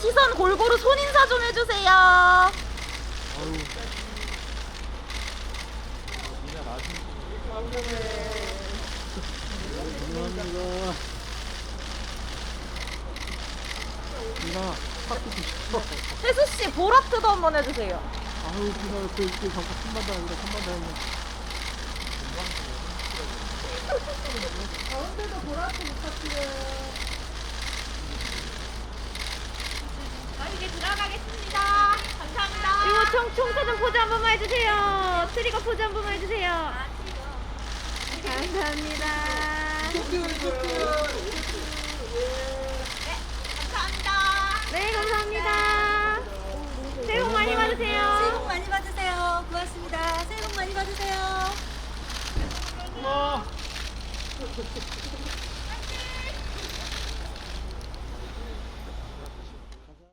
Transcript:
시선 골고루 손 인사 좀 해주세요. 감사합니다. 누나, 하트 주셔. 혜수 씨 보라트도 한번 해주세요. 아유, 누나, 그, 그, 잠깐, 한번 더, 아니라 한번 더, 아니라. 가운데도 보라트 부탁드려요. 총, 총사전 포즈 한 번만 해주세요. 트리거 포즈 한 번만 해주세요. 아. 감사합니다. 감사합니다. 네, 감사합니다. 새해 복 많이 새해 받으세요. 복 많이 받으세요. 고맙습니다. 새해 복 많이 받으세요. 어.